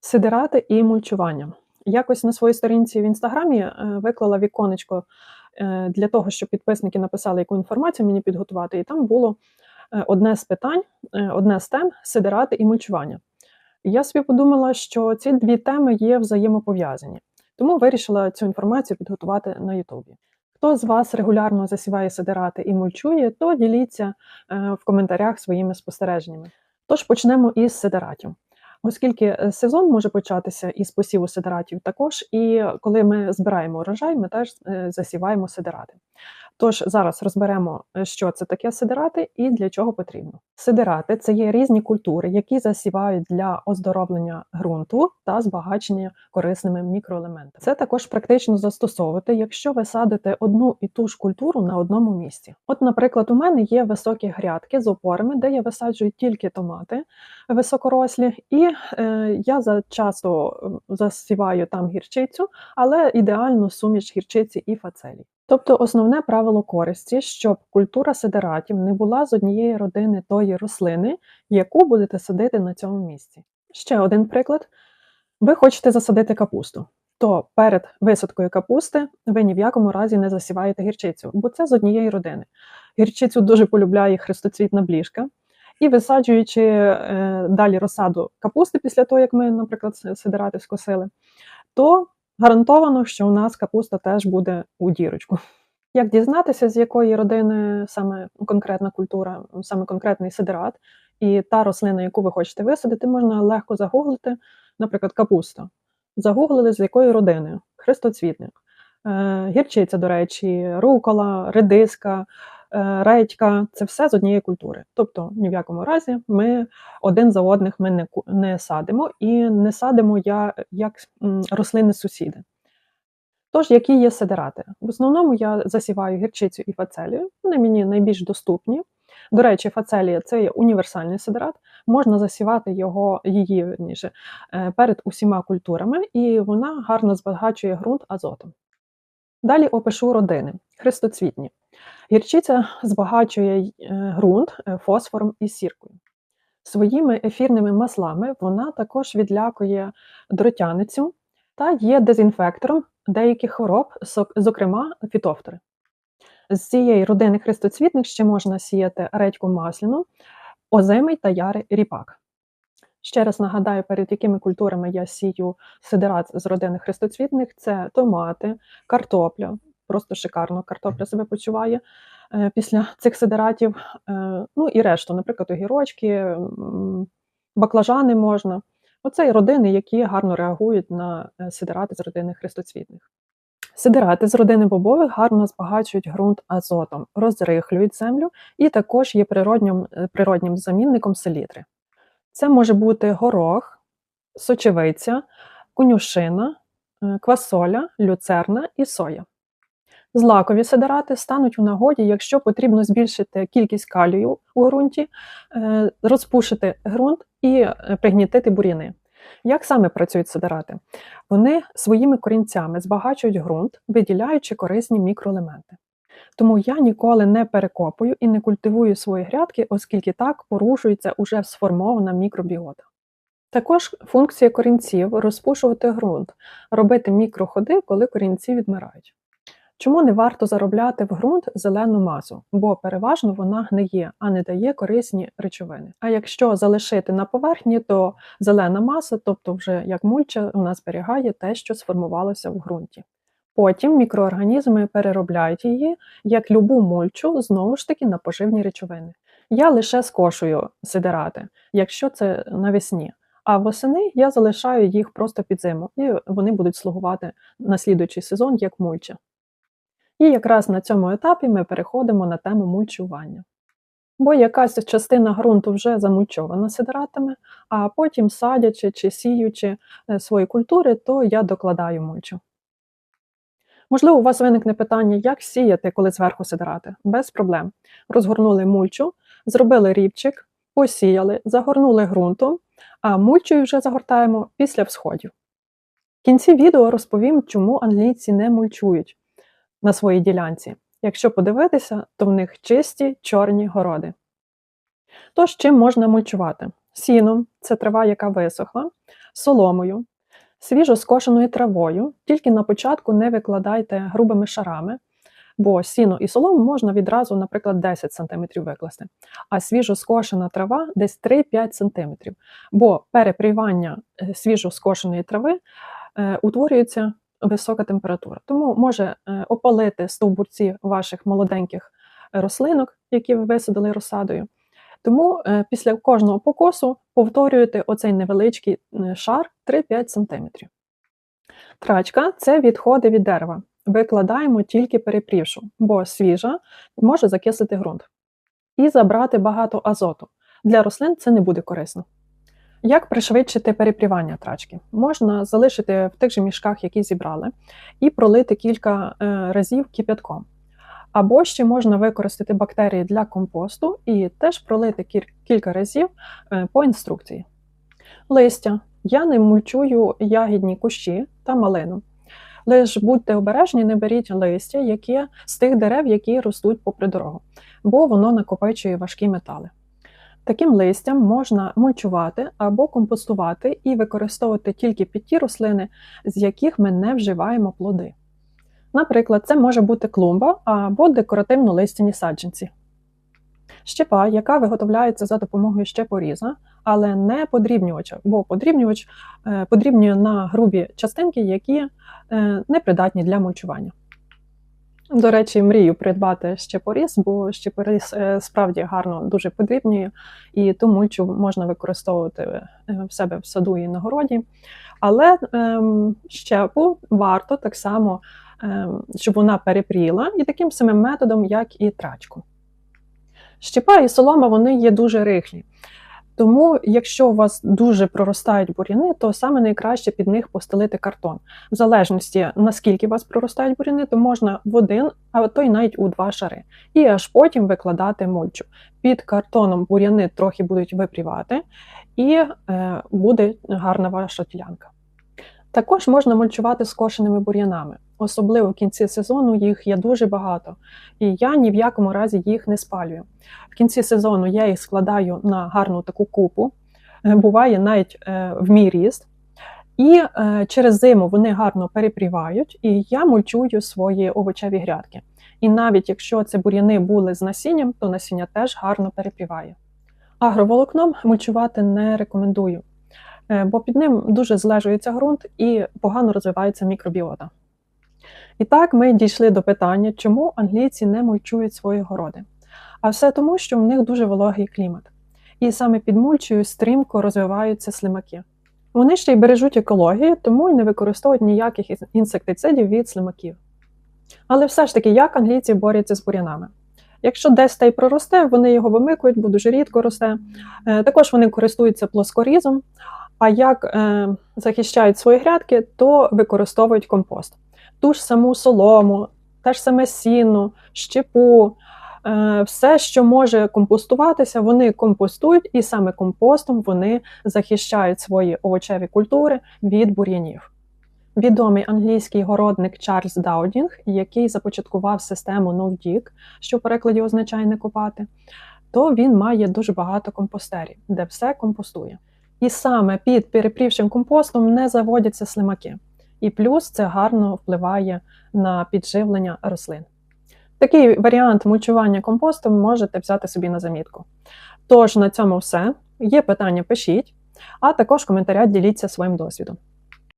Сидирати і мульчування. Якось на своїй сторінці в інстаграмі е, виклала віконечко е, для того, щоб підписники написали, яку інформацію мені підготувати. І там було е, одне з питань, одне з тем сидирати і мульчування. Я собі подумала, що ці дві теми є взаємопов'язані, тому вирішила цю інформацію підготувати на Ютубі. Хто з вас регулярно засіває сидирати і мульчує, то діліться в коментарях своїми спостереженнями. Тож почнемо із сидератів. Оскільки е, сезон може початися із посіву сидератів також, і коли ми збираємо урожай, ми теж е, засіваємо сидерати. Тож зараз розберемо, е, що це таке сидерати і для чого потрібно. Сидерати це є різні культури, які засівають для оздоровлення ґрунту та збагачення корисними мікроелементами. Це також практично застосовувати, якщо ви садите одну і ту ж культуру на одному місці. От, наприклад, у мене є високі грядки з опорами, де я висаджую тільки томати високорослі, і е, я за часто засіваю там гірчицю, але ідеально суміш гірчиці і фацелі. Тобто основне правило користі, щоб культура сидератів не була з однієї родини тої рослини, яку будете садити на цьому місці. Ще один приклад: ви хочете засадити капусту, то перед висадкою капусти ви ні в якому разі не засіваєте гірчицю, бо це з однієї родини. Гірчицю дуже полюбляє хрестоцвітна бліжка. І висаджуючи е, далі розсаду капусти після того, як ми, наприклад, сидирати скосили, то гарантовано, що у нас капуста теж буде у дірочку. Як дізнатися, з якої родини саме конкретна культура, саме конкретний сидират, і та рослина, яку ви хочете висадити, можна легко загуглити, наприклад, капуста. Загуглили, з якої родини хрестоцвітник, е, гірчиця, до речі, рукола, редиска, редька це все з однієї культури. Тобто ні в якому разі ми один за одних ми не, не садимо і не садимо я, як рослини сусіди. Тож, які є сидирати? В основному я засіваю гірчицю і фацелію. Вони мені найбільш доступні. До речі, фацелія це є універсальний сидират. Можна засівати його, її верніше, е, перед усіма культурами, і вона гарно збагачує ґрунт азотом. Далі опишу родини хрестоцвітні. Гірчиця збагачує е, ґрунт е, фосфором і сіркою. Своїми ефірними маслами вона також відлякує дротяницю та є дезінфектором деяких хвороб, зокрема фітофтори. З цієї родини хрестоцвітних ще можна сіяти редьку масляну, озимий та ярий ріпак. Ще раз нагадаю, перед якими культурами я сію сидират з родини хрестоцвітних: це томати, картопля. Просто шикарно картопля себе почуває е, після цих сидиратів. Е, ну і решту, наприклад, огірочки, баклажани можна. Оце і родини, які гарно реагують на е, сидирати з родини хрестоцвітних. Сидирати з родини бобових гарно збагачують ґрунт азотом, розрихлюють землю і також є природнім, природнім замінником селітри. Це може бути горох, сочевиця, конюшина, квасоля, люцерна і соя. Злакові сидирати стануть у нагоді, якщо потрібно збільшити кількість калію у ґрунті, е, розпушити ґрунт і е, пригнітити бур'яни. Як саме працюють сидирати? Вони своїми корінцями збагачують ґрунт, виділяючи корисні мікроелементи. Тому я ніколи не перекопую і не культивую свої грядки, оскільки так порушується уже сформована мікробіота. Також функція корінців розпушувати ґрунт, робити мікроходи, коли корінці відмирають. Чому не варто заробляти в ґрунт зелену масу? Бо переважно вона гниє, а не дає корисні речовини. А якщо залишити на поверхні, то зелена маса, тобто вже як мульча, у нас зберігає те, що сформувалося в ґрунті. Потім мікроорганізми переробляють її як любу мульчу, знову ж таки на поживні речовини. Я лише скошую сидирати, якщо це навесні. А восени я залишаю їх просто під зиму, і вони будуть слугувати на слідуючий сезон як мульча. І якраз на цьому етапі ми переходимо на тему мульчування. Бо якась частина ґрунту вже замульчована сидиратами, а потім садячи чи сіючи е, свої культури, то я докладаю мульчу. Можливо, у вас виникне питання, як сіяти, коли зверху сидирати? Без проблем. Розгорнули мульчу, зробили рівчик, посіяли, загорнули ґрунтом, а мульчою вже загортаємо після всходів. В кінці відео розповім, чому англійці не мульчують на своїй ділянці. Якщо подивитися, то в них чисті чорні городи. Тож, чим можна мульчувати? Сіном це трава, яка висохла, соломою, свіжо скошеною травою. Тільки на початку не викладайте грубими шарами, бо сіно і солому можна відразу, наприклад, 10 см викласти, а свіжо скошена трава десь 3-5 см. Бо перепрівання е, свіжо скошеної трави е, утворюється висока температура. Тому може е, опалити стовбурці ваших молоденьких рослинок, які ви висадили розсадою. Тому е, після кожного покосу повторюєте оцей невеличкий е, шар 3-5 см. Трачка це відходи від дерева. Викладаємо тільки перепрівшу, бо свіжа може закислити ґрунт. І забрати багато азоту. Для рослин це не буде корисно. Як пришвидшити перепрівання трачки? Можна залишити в тих же мішках, які зібрали, і пролити кілька е, разів кип'ятком. Або ще можна використати бактерії для компосту і теж пролити кілька разів е, по інструкції. Листя. Я не мульчую ягідні кущі та малину. Лиш будьте обережні, не беріть листя які, з тих дерев, які ростуть попри дорогу, бо воно накопичує важкі метали. Таким листям можна мульчувати або компостувати і використовувати тільки під ті рослини, з яких ми не вживаємо плоди. Наприклад, це може бути клумба або декоративно-листяні саджанці. Щепа, яка виготовляється за допомогою щепоріза, але не подрібнювача, бо подрібнювач е, подрібнює на грубі частинки, які е, непридатні для мульчування. До речі, мрію придбати щепоріз, бо щепоріз е, справді гарно дуже подрібнює, і ту мульчу можна використовувати в себе в саду і на городі. Але ем, щепу варто так само Ем, щоб вона перепріла, і таким самим методом, як і трачку. Щепа і солома вони є дуже рихлі. Тому, якщо у вас дуже проростають бур'яни, то саме найкраще під них постелити картон. В залежності, наскільки у вас проростають бур'яни, то можна в один, а то й навіть у два шари. І аж потім викладати мульчу. Під картоном бур'яни трохи будуть випрівати, і е, буде гарна ваша ділянка. Також можна мульчувати скошеними бур'янами особливо в кінці сезону їх є дуже багато, і я ні в якому разі їх не спалюю. В кінці сезону я їх складаю на гарну таку купу, е, буває навіть е, в мій ріст. І е, через зиму вони гарно перепрівають, і я мульчую свої овочеві грядки. І навіть якщо це бур'яни були з насінням, то насіння теж гарно перепріває. Агроволокном мульчувати не рекомендую, бо під ним дуже злежується ґрунт і погано розвивається мікробіота. І так ми дійшли до питання, чому англійці не мульчують свої городи. А все тому, що в них дуже вологий клімат. І саме під мульчею стрімко розвиваються слимаки. Вони ще й бережуть екологію, тому й не використовують ніяких інсектицидів від слимаків. Але все ж таки, як англійці борються з бур'янами? Якщо десь та й проросте, вони його вимикують, бо дуже рідко росте. Е, також вони користуються плоскорізом. А як е, захищають свої грядки, то використовують компост ту ж саму солому, те ж саме сіно, щепу, е, все, що може компостуватися, вони компостують, і саме компостом вони захищають свої овочеві культури від бур'янів. Відомий англійський городник Чарльз Даудінг, який започаткував систему No-Dig, що в перекладі означає не копати, то він має дуже багато компостерів, де все компостує. І саме під перепрівшим компостом не заводяться слимаки. І плюс це гарно впливає на підживлення рослин. Такий варіант мульчування компостом можете взяти собі на замітку. Тож, на цьому все. Є питання, пишіть, а також в коментарях діліться своїм досвідом.